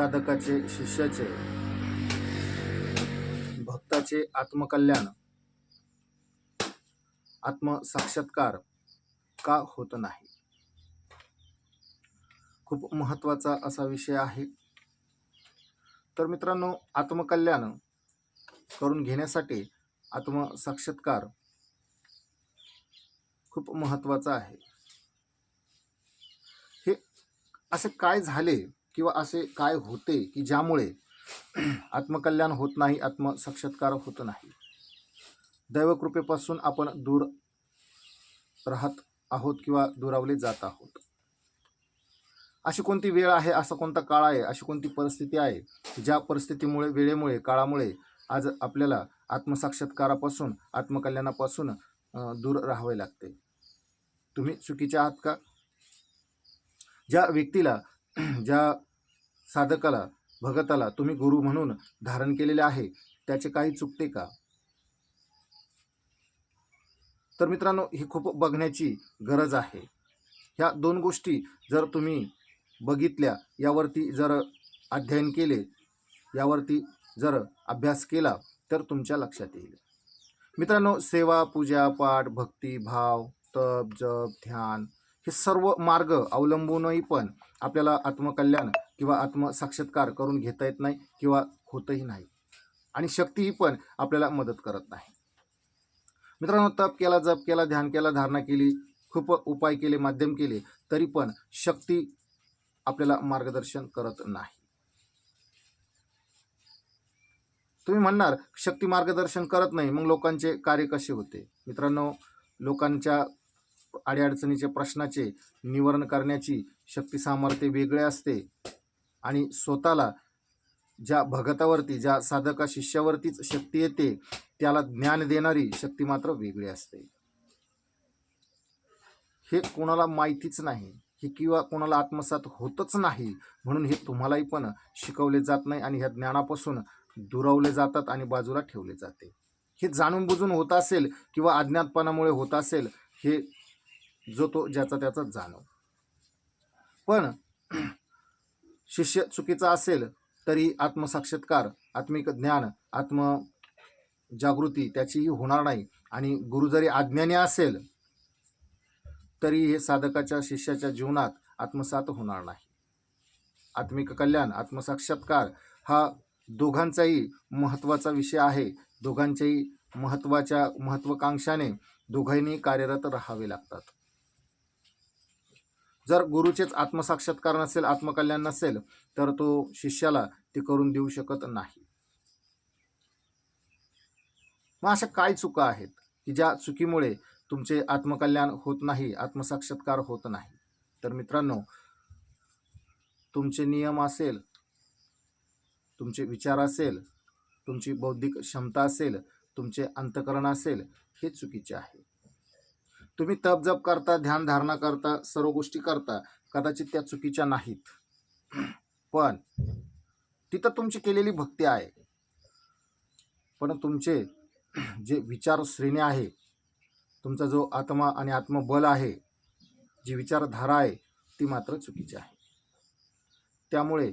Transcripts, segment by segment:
साधकाचे शिष्याचे भक्ताचे आत्मकल्याण आत्मसाक्षात्कार का होत नाही? खूप महत्त्वाचा असा विषय आहे. तर मित्रांनो आत्मकल्याण करून घेण्यासाठी आत्मसाक्षात्कार खूप महत्त्वाचा आहे. हे असे काय झाले किंवा असे काय होते की ज्यामुळे आत्मकल्याण होत नाही आत्मसाक्षात्कार होत नाही. दैवकृपेपासून आपण दूर राहत आहोत किंवा दुरावले जात आहोत. अशी कोणती वेळ आहे असा कोणता काळ आहे अशी कोणती परिस्थिती आहे ज्या परिस्थितीमुळे वेळेमुळे काळामुळे आज आपल्याला आत्मसाक्षात्कारापासून आत्मकल्याणापासून दूर राहावे लागते? तुम्ही चुकीच्या आहात का? ज्या व्यक्तीला ज्या साधकाला भगताला तुम्ही गुरु म्हणून धारण केलेले आहे त्याचे काही चुकते का? तर मित्रांनो ही खूप बघण्याची गरज आहे. ह्या दोन गोष्टी जर तुम्ही बघितल्या यावरती जर अध्ययन केले यावरती जर अभ्यास केला तर तुमच्या लक्षात येईल. मित्रांनो सेवा पूजा पाठ भक्ती भाव तप जप ध्यान हे सर्व मार्ग अवलंबूनही पण आपल्याला आत्मकल्याण किंवा आत्मसाक्षात्कार करून घेता येत नाही किंवा होतही नाही. आणि शक्तीही पण आपल्याला मदत करत नाही. मित्रांनो तप केला जप केला ध्यान केला धारणा केली खूप उपाय केले माध्यम केले तरी पण शक्ती आपल्याला मार्गदर्शन करत नाही. तुम्ही म्हणणार शक्ती मार्गदर्शन करत नाही मग लोकांचे कार्य कसे होते? मित्रांनो लोकांच्या अडीअडचणीचे प्रश्नाचे निवारण करण्याची शक्ती सामर्थ्य वेगळे असते. आणि स्वतःला ज्या भगतावरती ज्या साधका शिष्यावरतीच शक्ती येते त्याला ज्ञान देणारी शक्ती मात्र वेगळी असते. हे कोणाला माहितीच नाही हे किंवा कोणाला आत्मसात होतच नाही म्हणून हे तुम्हालाही पण शिकवले जात नाही आणि ह्या ज्ञानापासून दुरावले जातात आणि बाजूला ठेवले जाते. हे जाणून बुजून होत असेल किंवा अज्ञातपणामुळे होत असेल हे जो तो ज्याचा त्याचा जाणव. पण शिष्य चुकीचा असेल तरी आत्मसाक्षात्कार आत्मिक ज्ञान आत्म जागृती त्याचीही होणार नाही. आणि गुरु जरी अज्ञानी असेल तरी हे साधकाच्या शिष्याच्या जीवनात आत्मसात होणार नाही. आत्मिक कल्याण आत्मसाक्षात्कार हा दोघांचाही महत्त्वाचा विषय आहे. दोघांच्याही महत्त्वाच्या महत्त्वाकांक्षाने दोघांनी कार्यरत राहावे लागतात. जर गुरुचेच आत्मसाक्षात्कार नसेल आत्मकल्याण नसेल तर तो शिष्याला ते करून देऊ शकत नाही. मग अशा काय चुका आहेत की ज्या चुकीमुळे तुमचे आत्मकल्याण होत नाही आत्मसाक्षात्कार होत नाही? तर मित्रांनो तुमचे नियम असेल तुमचे विचार असेल तुमची बौद्धिक क्षमता असेल तुमचे अंतकरण असेल हे चुकीचे आहे. तुम्ही तप जप करता ध्यान धारणा करता सर्व गोष्टी करता कदाचित त्या चुकीच्या नाहीत. पण तिथं तुमची केलेली भक्ती आहे. पण तुमचे जे विचार श्रेणी आहे तुमचा जो आत्मा आणि आत्मबल आहे जी विचारधारा आहे ती मात्र चुकीची आहे. त्यामुळे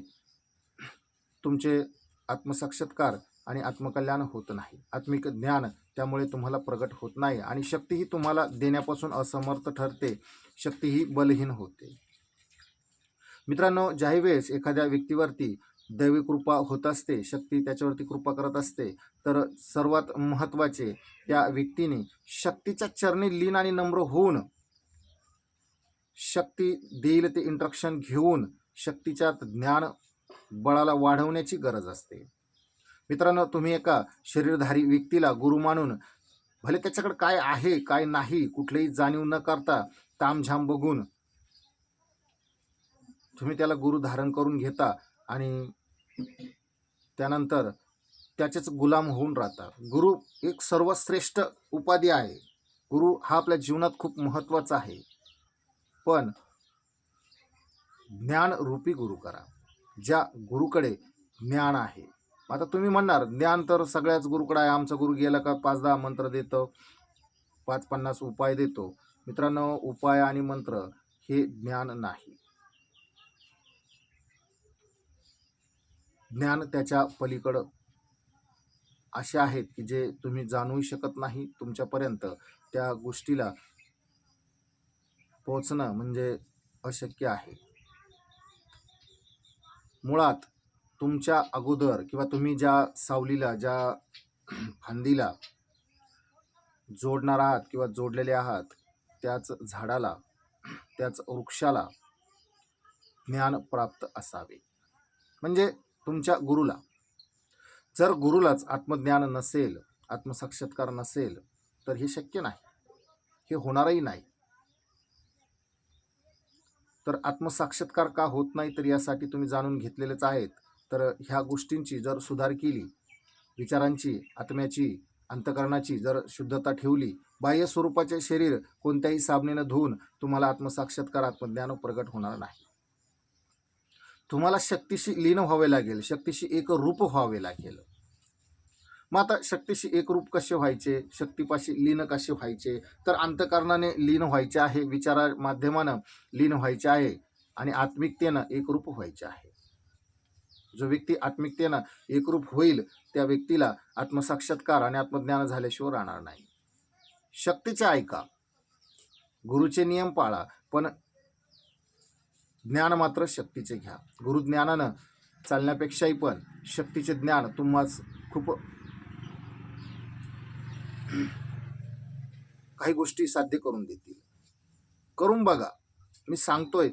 तुमचे आत्मसाक्षात्कार आणि आत्मकल्याण होत नाही. आत्मिक ज्ञान त्यामुळे तुम्हाला प्रगट होत नाही आणि शक्तीही तुम्हाला देण्यापासून असमर्थ ठरते. शक्तीही बलहीन होते. मित्रांनो ज्याही वेळेस एखाद्या व्यक्तीवरती दैवी कृपा होत असते शक्ती त्याच्यावरती कृपा करत असते तर सर्वात महत्त्वाचे त्या व्यक्तीने शक्तीच्या चरणी लीन आणि नम्र होऊन शक्ती देईल ते इंट्रक्शन घेऊन शक्तीच्या ज्ञान बळाला वाढवण्याची गरज असते. मित्रांनो तुम्ही एका शरीरधारी व्यक्तीला गुरु मानून भले त्याच्याकडे काय आहे काय नाही कुठलीही जाणीव न करता तामझाम बघून तुम्ही त्याला गुरु धारण करून घेता आणि त्यानंतर त्याचेच गुलाम होऊन राहता. गुरु एक सर्वश्रेष्ठ उपाधी आहे. गुरु हा आपल्या जीवनात खूप महत्त्वाचा आहे. पण ज्ञान रूपी गुरु करा. ज्या गुरुकडे ज्ञान आहे आता तुम्ही म्हणणार ज्ञान तर सगळ्याच गुरुकडं आहे आमचा गुरु गेला का पाच दहा मंत्र देतो पाच पन्नास उपाय देतो. मित्रांनो उपाय आणि मंत्र हे ज्ञान नाही. ज्ञान त्याच्या पलीकडं असे आहेत की जे तुम्ही जाणूही शकत नाही तुमच्यापर्यंत. त्या गोष्टीला पोचणं म्हणजे अशक्य आहे. मुळात तुमच्या अगोदर किंवा तुम्ही ज्या सावलीला ज्या फांदीला जोडणार आहात किंवा जोडलेले आहात त्याच झाडाला त्याच वृक्षाला ज्ञान प्राप्त असावे. म्हणजे तुमच्या गुरुला. जर गुरुलाच आत्मज्ञान नसेल आत्मसाक्षात्कार नसेल तर हे शक्य नाही. हे होणारही नाही. तर आत्मसाक्षात्कार का होत नाही तर यासाठी तुम्ही जाणून घेतलेलेच आहेत. तर ह्या गोष्टींची जर सुधार केली विचारांची आत्म्याची अंतकरणाची जर शुद्धता ठेवली बाह्य स्वरूपाचे शरीर कोणत्याही साबणेनं धुवून तुम्हाला आत्मसाक्षात्कार आत्मज्ञान प्रगट होणार नाही. तुम्हाला शक्तीशी लीन व्हावे लागेल शक्तीशी एक रूप व्हावे लागेल. मग आता शक्तीशी एक रूप कसे व्हायचे? शक्तीपाशी लीन कसे व्हायचे? तर अंतकरणाने लीन व्हायचे आहे विचारा माध्यमानं लीन व्हायचे आहे आणि आत्मिकतेनं एकरूप व्हायचे आहे. जो व्यक्ती आत्मिकतेनं एकरूप होईल त्या व्यक्तीला आत्मसाक्षात्कार आणि आत्मज्ञान झाल्याशिवाय राहणार नाही. शक्तीचे ऐका. गुरुचे नियम पाळा पण ज्ञान मात्र शक्तीचे घ्या. गुरुज्ञानानं चालण्यापेक्षाही पण शक्तीचे ज्ञान तुम्हाच खूप काही गोष्टी साध्य करून देतील. करून बघा. मी सांगतोय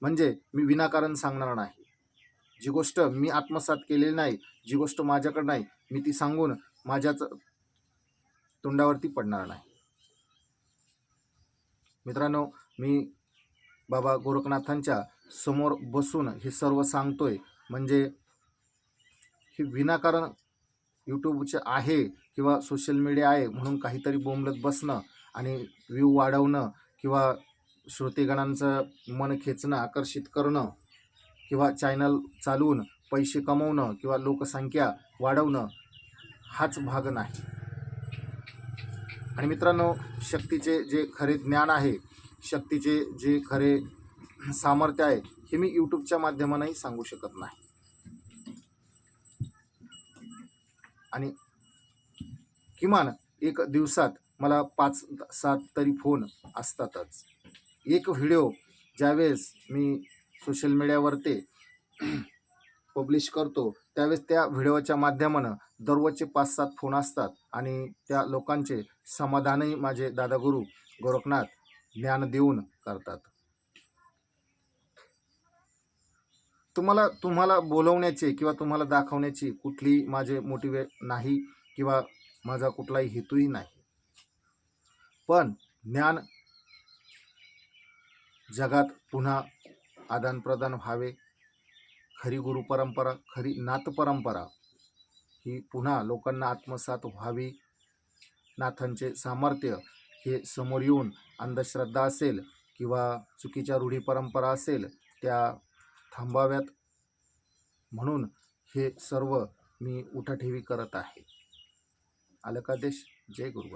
म्हणजे मी विनाकारण सांगणार नाही. जी गोष्ट मी आत्मसात केलेली नाही जी गोष्ट माझ्याकडे नाही मी ती सांगून माझ्याच तोंडावरती पडणार नाही. मित्रांनो मी बाबा गोरखनाथांच्या समोर बसून हे सर्व सांगतोय. म्हणजे हे विनाकारण यूट्यूबचे आहे किंवा सोशल मीडिया आहे म्हणून काहीतरी बोंबलत बसणं आणि व्ह्यू वाढवणं किंवा श्रोतेगणांचं मन खेचणं आकर्षित करणं किंवा चॅनल चालवून पैसे कमवणं किंवा लोकसंख्या वाढवणं हाच भाग नाही. आणि मित्रांनो शक्तीचे जे खरे ज्ञान आहे शक्तीचे जे खरे सामर्थ्य आहे हे मी यूट्यूबच्या माध्यमानंही सांगू शकत नाही. आणि किमान एक दिवसात मला पाच सात तरी फोन असतातच. एक व्हिडिओ ज्यावेळेस मी सोशल मीडियावरती पब्लिश करतो त्यावेळेस त्या व्हिडिओच्या माध्यमानं दररोजचे पाच सात फोन असतात आणि त्या लोकांचे समाधानही माझे दादागुरू गोरखनाथ ज्ञान देऊन करतात. तुम्हाला तुम्हाला बोलवण्याचे किंवा तुम्हाला दाखवण्याची कुठली माझे मोटिवे नाही किंवा माझा कुठलाही हेतूही नाही. पण ज्ञान जगात पुन्हा आदानप्रदान व्हावे. खरी गुरु परंपरा खरी नाथ परंपरा ही पुन्हा लोकांना आत्मसात व्हावी. नाथांचे सामर्थ्य हे समोर येऊन अंधश्रद्धा असेल किंवा चुकीच्या रूढी परंपरा असेल त्या थांबाव्यात. म्हणून हे सर्व मी उठाठेवी करत आहे. आलं का देश जय गुरु